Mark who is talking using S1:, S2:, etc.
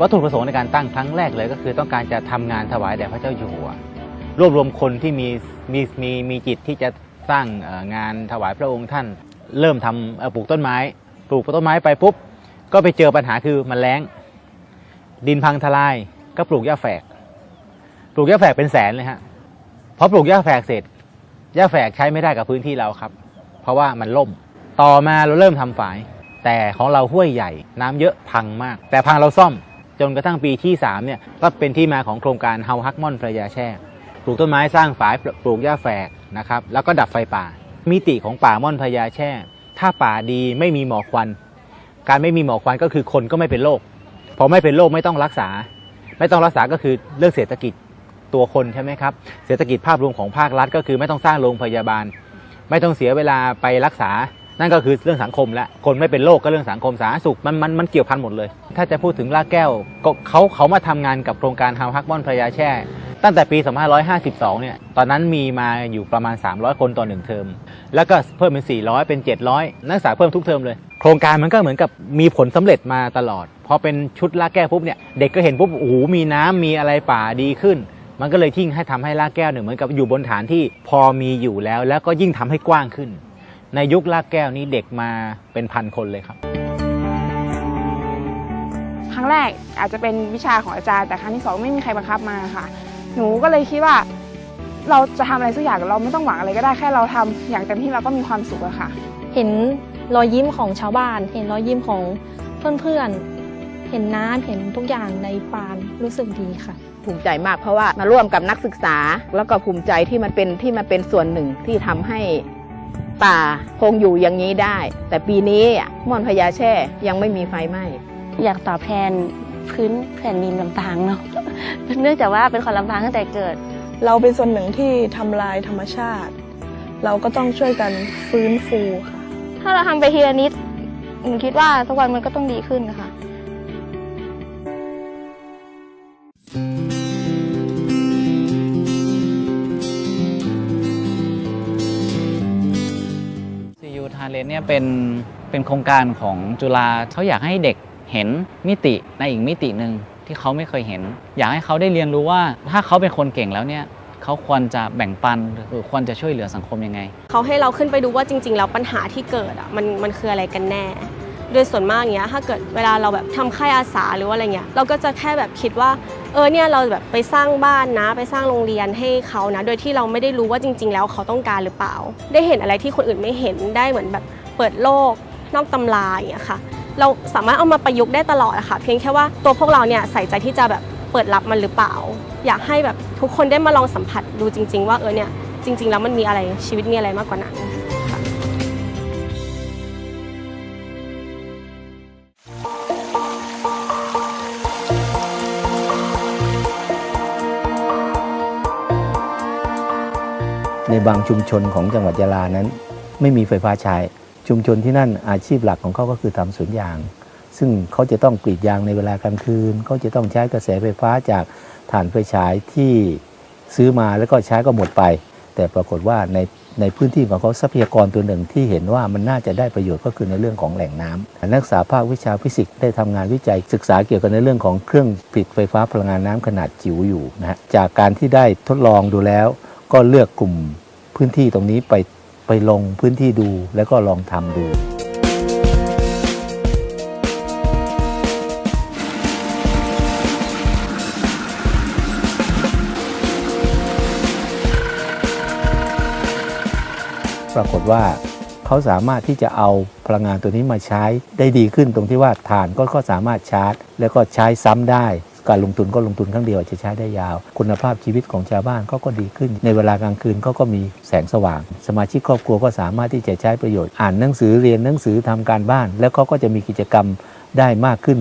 S1: วัตถุประสงค์ในการตั้งครั้งแรกเลยก็คือต้องการจะทำงานถวายแด่พระเจ้าอยู่หัว รวบรวมคนที่มีมีมีมีจิตที่จะสร้างงานถวายพระองค์ท่าน เริ่มทำปลูกต้นไม้ ปลูกต้นไม้ไปปุ๊บ ก็ไปเจอปัญหาคือมันแล้ง ดินพังทลายก็ปลูกหญ้าแฝก ปลูกหญ้าแฝกเป็นแสนเลยฮะพอปลูกหญ้าแฝกเสร็จหญ้าแฝกใช้ไม่ได้กับพื้นที่เราครับ เพราะว่ามันล่ม ต่อมาเราเริ่มทำฝาย แต่ของเราห้วยใหญ่น้ำเยอะพังมาก แต่พังเราซ่อม จนกระทั่งปีที่3เนี่ยก็เป็นที่มาของโครงการเฮาฮักม่อนพระยาแช่ปลูกต้นไม้สร้างฝายปลูกหญ้าแฝกนะครับแล้วก็ดับไฟป่า มิติของป่าม่อนพญาแช่ ถ้าป่าดีไม่มีหมอกควัน การไม่มีหมอกควันก็คือคนก็ไม่เป็นโรคพอไม่เป็นโรคไม่ต้องรักษา ไม่ต้องรักษาก็คือเรื่องเศรษฐกิจตัวคนใช่ไหมครับเศรษฐกิจภาพรวมของภาครัฐก็คือไม่ต้องสร้างโรงพยาบาล ไม่ต้องเสียเวลาไปรักษา นั่นก็คือเรื่องสังคมและคนไม่เป็นโรคก็เรื่องสังคมสาธารณสุขมันมันมันเกี่ยวพันหมดเลย ถ้าจะพูดถึงลากแก้วก็เขาเขามาทำงานกับโครงการฮาวฮักม่อนพระยาแช่ ตั้งแต่ปี 2552 เนี่ยตอนนั้นมีมาอยู่ประมาณ 300 คนต่อหนึ่งเทอม แล้วก็เพิ่มเป็น 400 เป็น 700 นักศึกษาเพิ่มทุกเทอมเลย โครงการมันก็เหมือนกับมีผลสำเร็จมาตลอดพอเป็นชุดลากแก้วปุ๊บเนี่ยเด็กก็เห็นปุ๊บโอ้โหมีน้ำมีอะไรป่าดีขึ้นมันก็เลยทิ้งให้ทำให้ลากแก้วเนี่ยเหมือนกับอยู่บนฐานที่พอมีอยู่แล้ว แล้วก็ยิ่งทำให้กว้างขึ้น ในยุคลากแก้วนี้เด็กมาเป็นพันคนเลยครับ
S2: ครั้งแรกอาจจะเป็นวิชาของอาจารย์ แต่ครั้งที่สองไม่มีใครบังคับมาค่ะ หนูก็เลยคิดว่า เราจะทำอะไรสักอย่างเราไม่ต้องหวังอะไรก็ได้แค่เราทำอย่างเต็มที่เราก็มีความสุขอะค่ะ
S3: เห็นรอยยิ้มของชาวบ้าน เห็นรอยยิ้มของเพื่อนๆ เห็นน้ำเห็นทุกอย่างในฟาร์มรู้สึกดีค่ะ
S4: ภูมิใจมากเพราะว่ามาร่วมกับนักศึกษา แล้วก็ภูมิใจที่มันเป็นที่มันเป็นส่วนหนึ่งที่ทำให้ ป่าคงอยู่อย่างนี้ได้ แต่ปีนี้อะม่อนพญาแช่ยังไม่มีไฟไหม้
S5: อยากตอบแทนพื้นแผ่นดินลำปางเนาะเนื่องจากว่าเป็นคนลำปางตั้งแต่เกิด
S6: เราเป็นส่วนหนึ่งที่ทำลายธรรมชาติ เราก็ต้องช่วยกันฟื้นฟูค่ะ
S5: ถ้าเราทำไปทีละนิดหนูคิดว่าสักวันมันก็ต้องดีขึ้นนะคะ
S7: นเนี่ยเป็นเป็นโครงการของจุฬาเขาอยากให้เด็กเห็นมิติในอีกมิติหนึ่งที่เขาไม่เคยเห็น อยากให้เขาได้เรียนรู้ว่าถ้าเขาเป็นคนเก่งแล้วเนี่ยเขาควรจะแบ่งปันหรือควรจะช่วยเหลือสังคมยังไง
S8: เขาให้เราขึ้นไปดูว่าจริง ๆ แล้วปัญหาที่เกิดอะมันมันคืออะไรกันแน่ โดยส่วนมากเนี้ยถ้าเกิดเวลาเราแบบทำค่ายอาสาหรือว่าอะไรเงี้ยเราก็จะแค่แบบคิดว่าเออเนี่ยเราแบบไปสร้างบ้านนะ ไปสร้างโรงเรียนให้เขานะ โดยที่เราไม่ได้รู้ว่าจริง ๆ แล้วเขาต้องการหรือเปล่า ได้เห็นอะไรที่คนอื่นไม่เห็นได้เหมือนแบบเปิดโลกนอกตำราอย่างเงี้ยค่ะ เราสามารถเอามาประยุกต์ได้ตลอดอะค่ะ เพียงแค่ว่าตัวพวกเราเนี่ยใส่ใจที่จะแบบเปิดรับมันหรือเปล่า อยากให้แบบทุกคนได้มาลองสัมผัสดูจริง ๆ ว่าเออเนี่ยจริง ๆ แล้วมันมีอะไรชีวิตมีอะไรมากกว่านั้น
S9: ในบางชุมชนของจังหวัดยะลานั้น ไม่มีไฟฟ้าใช้ชุมชนที่นั่นอาชีพหลักของเขาก็คือทำสวนยาง ซึ่งเขาจะต้องกรีดยางในเวลากลางคืนเขาจะต้องใช้กระแสไฟฟ้าจากถ่านไฟฉายที่ซื้อมาแล้วก็ใช้ก็หมดไป แต่ปรากฏว่าในในพื้นที่ของเขาทรัพยากรตัวหนึ่งที่เห็นว่ามันน่าจะได้ประโยชน์ก็คือในเรื่องของแหล่งน้ำนักศึกษาภาควิชาฟิสิกส์ได้ทำงานวิจัย ศึกษาเกี่ยวกับในเรื่องของเครื่องผลิตไฟฟ้าพลังงานน้ำขนาดจิ๋วอยู่นะฮะจากการที่ได้ทดลองดูแล้ว ก็เลือกกลุ่ม พื้นที่ตรงนี้ไปไปลงพื้นที่ดูแล้วก็ลองทำดูปรากฏว่าเขาสามารถที่จะเอาพลังงานตัวนี้มาใช้ได้ดีขึ้นตรงที่ว่าถ่านก็ก็สามารถชาร์จ แล้วก็ใช้ซ้ำได้ การลงทุนก็ลงทุนครั้งเดียวจะใช้ได้ยาว คุณภาพชีวิตของชาวบ้านเขาก็ดีขึ้น ในเวลากลางคืนเขาก็มีแสงสว่าง สมาชิกครอบครัวก็สามารถที่จะใช้ประโยชน์ อ่านหนังสือเรียนหนังสือทำการบ้าน แล้วเขาก็จะมีกิจกรรมได้มากขึ้น